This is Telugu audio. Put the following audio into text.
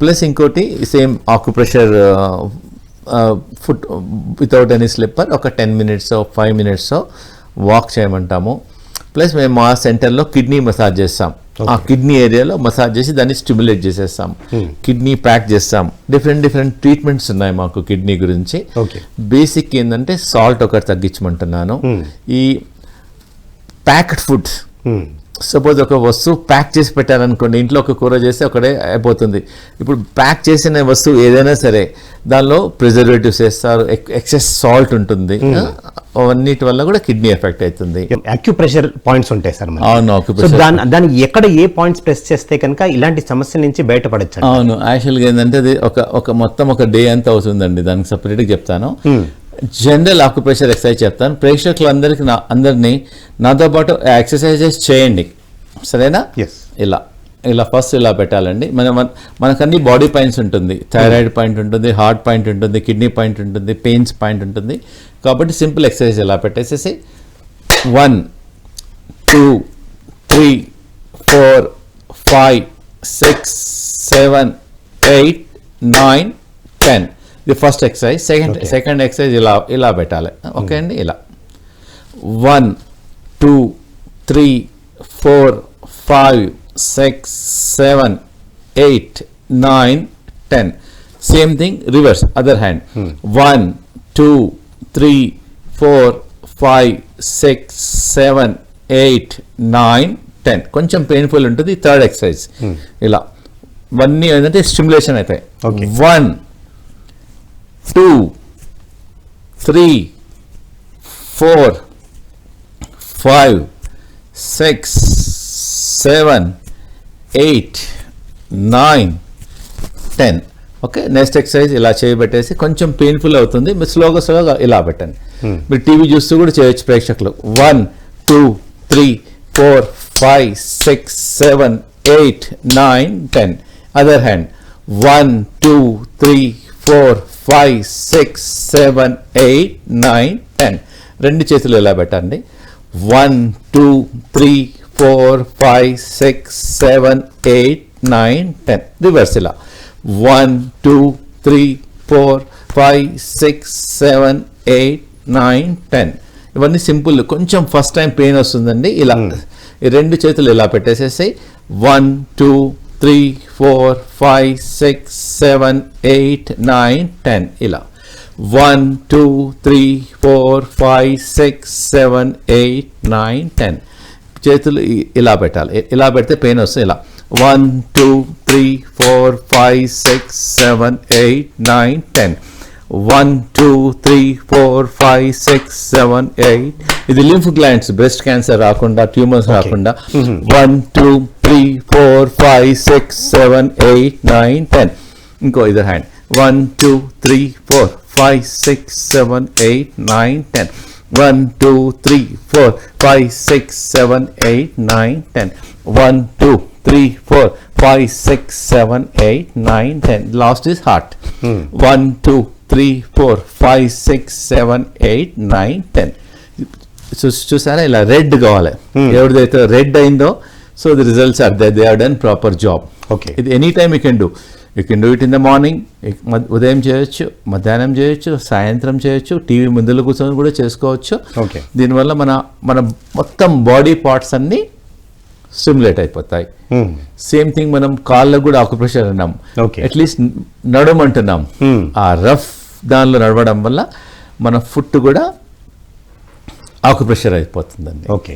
ప్లస్ ఇంకోటి same acupressure foot without any slipper ఒక ten minutes five minutes walk చేయమంటాము. Plus మేము మా సెంటర్లో కిడ్నీ మసాజ్ చేస్తాం. ఆ కిడ్నీ ఏరియాలో మసాజ్ చేసి దాన్ని స్టిమ్యులేట్ చేసేస్తాం. కిడ్నీ ప్యాక్ చేస్తాం. డిఫరెంట్ డిఫరెంట్ ట్రీట్మెంట్స్ ఉన్నాయి మాకు కిడ్నీ గురించి. బేసిక్ ఏంటంటే సాల్ట్ ఒకటి తగ్గించమంటున్నాను. ఈ ప్యాక్డ్ ఫుడ్ సపోజ్ ఒక వస్తువు ప్యాక్ చేసి పెట్టారనుకోండి ఇంట్లో ఒక కూర చేస్తే ఒకటే అయిపోతుంది. ఇప్పుడు ప్యాక్ చేసిన వస్తువు ఏదైనా సరే దానిలో ప్రిజర్వేటివ్స్ వేస్తారు ఎక్సెస్ సాల్ట్ ఉంటుంది. అవన్నిటి వల్ల కూడా కిడ్నీ ఎఫెక్ట్ అవుతుంది. అక్యుప్రెషర్ పాయింట్స్ ఉంటాయి సార్. అవును దానికి ఎక్కడ ఏ పాయింట్స్ ప్రెస్ చేస్తే కనుక ఇలాంటి సమస్య నుంచి బయటపడచ్చు అవును యాక్చువల్గా ఏంటంటే అది ఒక ఒక మొత్తం ఒక డే అంతా అవుతుందండి. దానికి సపరేట్గా చెప్తాను. జనరల్ ఆక్యుపేషన్ ఎక్సర్సైజ్ చెప్తాను. ప్రేక్షకులందరికీ నా అందరినీ నాతో పాటు ఎక్సర్సైజెస్ చేయండి. సరేనా? ఎస్ ఇలా. ఇలా ఫస్ట్ ఇలా పెట్టాలండి. మన మన- మనకన్నీ బాడీ పాయింట్స్ ఉంటుంది. థైరాయిడ్ పాయింట్ ఉంటుంది హార్ట్ పాయింట్ ఉంటుంది కిడ్నీ పాయింట్ ఉంటుంది పెయిన్స్ పాయింట్ ఉంటుంది. కాబట్టి సింపుల్ ఎక్సర్సైజ్ ఇలా పెట్టేసేసి. One two three four five six seven eight nine ten ఇది first exercise second. Second exercise ఇలా ఇలా పెట్టాలి. ఓకే అండి? ఇలా. One two three four five six seven eight nine ten same thing reverse other hand one two three four five six seven eight nine ten కొంచెం పెయిన్ఫుల్ ఉంటుంది థర్డ్ ఎక్సర్సైజ్ ఇలా. ఇవన్నీ ఏంటంటే స్టిమ్యులేషన్ అవుతాయి. One two three four five six seven eight nine ten. Okay next exercise ఇలా చేయబెట్టేసి కొంచెం పెయిన్ఫుల్ అవుతుంది. మీరు స్లోగా స్లోగా ఇలా పెట్టండి. మీరు టీవీ చూస్తూ కూడా చేయొచ్చు ప్రేక్షకులు. One two three four five six seven eight nine ten other hand one two three four five six seven eight nine ten రెండు చేతులు ఇలా పెట్టండి? One two three four five six seven eight nine ten reverse ఇలా. One two three four five six seven eight nine ten ఇవన్నీ సింపుల్. కొంచెం ఫస్ట్ టైం పెయిన్ వస్తుందండి. ఇలా. ఈ రెండు చేతులు ఇలా పెట్టేసేసి one two three four five six seven eight nine ten ఇలా. One two three four five six seven eight nine ten చేతులు ఇలా పెట్టాలి. ఇలా పెడితే పెయిన్ వస్తుంది. ఇలా. One two three four five six seven eight nine ten one two three four five six seven eight ఇది లింఫ్ గ్లాండ్స్ బ్రెస్ట్ క్యాన్సర్ రాకుండా ట్యూమర్స్ రాకుండా. One two three four five six seven eight nine ten ఇంకో other hand one two three four five six seven eight nine ten one two three four five six seven eight nine ten one two three four five six seven eight nine ten last is heart one two three four five six seven eight nine ten చూసారా ఇలా రెడ్ కావాలి. ఎవరిదైతే రెడ్ అయిందో so the results are they they are done proper job Okay. ఇది any time you can do you can do it in the morning ఉదయం చేయొచ్చు మధ్యాహ్నం చేయొచ్చు సాయంత్రం చేయొచ్చు టీవీ ముందులో కూర్చొని కూడా చేసుకోవచ్చు Okay. దీనివల్ల మన మన మొత్తం బాడీ పార్ట్స్ అన్నీ స్టిమ్యులేట్ అయిపోతాయి సేమ్ థింగ్ మనం కాళ్ళకు కూడా ఆకుప్రెషర్ అన్నాం. అట్లీస్ట్ నడమంటున్నాం. ఆ రఫ్ దానిలో నడవడం వల్ల మన ఫుట్ కూడా ఆకుప్రెషర్ అయిపోతుందండి. ఓకే